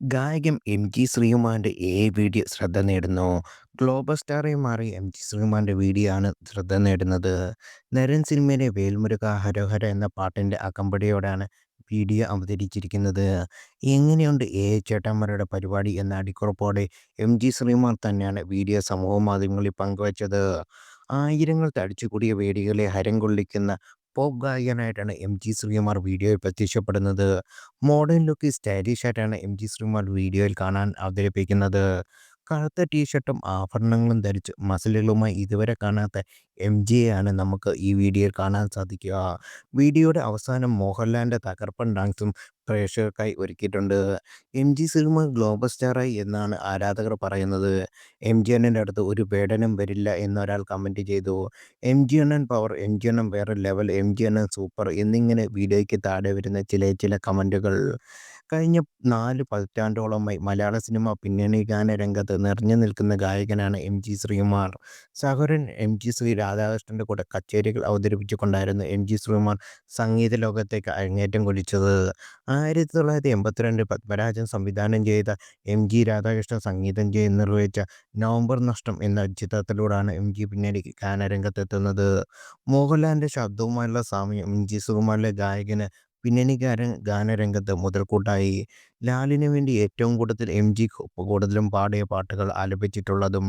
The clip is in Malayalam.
ഗായകൻ എം ജി ശ്രീകുമാറിന്റെ ഏ വീഡിയോ ശ്രദ്ധ നേടുന്നു. ഗ്ലോബൽ സ്റ്റാറായി എം ജി ശ്രീകുമാറിന്റെ വീഡിയോ ആണ് ശ്രദ്ധ നേടുന്നത്. നരൻ സിനിമയിലെ വേൽമുരുക ഹരോഹര എന്ന പാട്ടിന്റെ അകമ്പടിയോടാണ് വീഡിയോ അവതരിച്ചിരിക്കുന്നത്. എങ്ങനെയുണ്ട് എ ചേട്ടന്മാരുടെ പരിപാടി എന്ന അടിക്കുറപ്പോടെ എം ജി ശ്രീമാർ തന്നെയാണ് വീഡിയോ സമൂഹ മാധ്യമങ്ങളിൽ പങ്കുവച്ചത്. ആയിരങ്ങൾ തടിച്ചുകൂടിയ വേദികളെ ഹരം കൊള്ളിക്കുന്ന പോപ്പ് ഗായകനായിട്ടാണ് എം ജി ശ്രീകുമാർ വീഡിയോയിൽ പ്രത്യക്ഷപ്പെടുന്നത്. മോഡേൺ ലുക്ക് സ്റ്റൈലിഷ് ആയിട്ടാണ് എം ജി ശ്രീകുമാർ വീഡിയോയിൽ കാണാൻ അവതരിപ്പിക്കുന്നത്. കറുത്ത ടീഷർട്ടും ആഭരണങ്ങളും ധരിച്ച് മസിലുകളുമായി ഇതുവരെ കാണാത്ത എംജിയെയാണ് നമുക്ക് ഈ വീഡിയോയിൽ കാണാൻ സാധിക്കുക. വീഡിയോയുടെ അവസാനം മോഹൻലാലിന്റെ തകർപ്പൻ ഡാൻസും പ്രേക്ഷകർക്കായി ഒരുക്കിയിട്ടുണ്ട്. എം ജി സിനിമ ഗ്ലോബൽ സ്റ്റാറായി എന്നാണ് ആരാധകർ പറയുന്നത്. എം ജി അണ്ണന്റെ അടുത്ത് ഒരു പേടനം വരില്ല എന്നൊരാൾ കമന്റ് ചെയ്തു. എം ജി അണ്ണൻ പവർ, എം ജി അണ്ണൻ വേറെ ലെവൽ, എം ജി അണ്ണൻ സൂപ്പർ എന്നിങ്ങനെ വീഡിയോയ്ക്ക് താഴെ വരുന്ന ചില ചില കമന്റുകൾ കഴിഞ്ഞ നാല് പതിറ്റാണ്ടോളമായി മലയാള സിനിമ പിന്നണി ഗാന രംഗത്ത് നിറഞ്ഞു നിൽക്കുന്ന ഗായകനാണ് എം ജി ശ്രീകുമാർ. സഹോരൻ എം ജി ശ്രീ രാധാകൃഷ്ണന്റെ കൂടെ കച്ചേരികൾ അവതരിപ്പിച്ചുകൊണ്ടായിരുന്നു എം ജി ശ്രീകുമാർ സംഗീത ലോകത്തേക്ക് അരങ്ങേറ്റം കുറിച്ചത്. ആയിരത്തി തൊള്ളായിരത്തി എൺപത്തിരണ്ടിൽ പത്മരാജൻ സംവിധാനം ചെയ്ത എം ജി രാധാകൃഷ്ണൻ സംഗീതം ചെയ്ത് നിർവഹിച്ച നവംബർ നഷ്ടം എന്ന ചിത്രത്തിലൂടെയാണ് എം ജി പിന്നീട് ഗാനരംഗത്തെത്തുന്നത്. മോഹൻലാലിന്റെ ശബ്ദവുമായുള്ള സാമ്യം എംജി ശ്രീകുമാറിലെ ഗായകന് പിന്നണി ഗാനരംഗത്ത് മുതൽക്കൂട്ടായി. ലാലിനു വേണ്ടി ഏറ്റവും കൂടുതൽ എം ജി കൂടുതലും പാടിയ പാട്ടുകൾ ആലപിച്ചിട്ടുള്ളതും.